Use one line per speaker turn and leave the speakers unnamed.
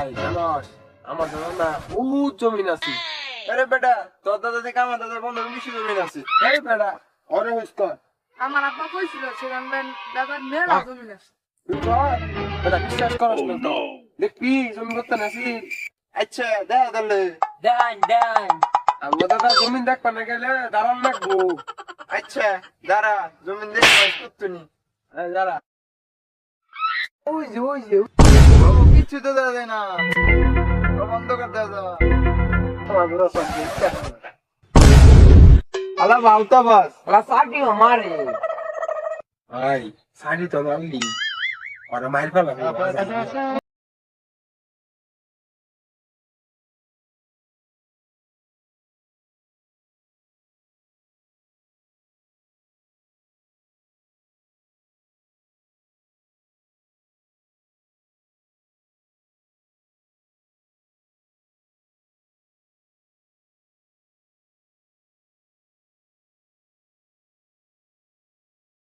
ভাই জানোস আমার দাদা না বহুত জমিন আছে।
আরে বেটা তোর দাদা থেকে আমার দাদার বন্ধু বেশি জমিন আছে।
এই বেটা অরে হইস কর
আমার আব্বা কইছিল সেখান দাদার মেলা জমি আছে।
বেটা বিশ্বাস করস না তো দেখবি জমি করতে নাসি
আচ্ছা দেখা তাহলে
দেন দেন।
আমার দাদা জমিন দেখ পানে গেলে দাঁড়ান রাখব
আচ্ছা দাঁড়া জমিন দেখে করতুনি
দাঁড়া। ওই যে ওই যে।
কিচ্ছু তো দেওয়া যায় না। বন্ধ অন্ধকার দেওয়া আলা ভাবতা বাস।
আলা সাকি আমারে।
ভাই সাড়ি তো মারলি ওরা মাইর ফেলা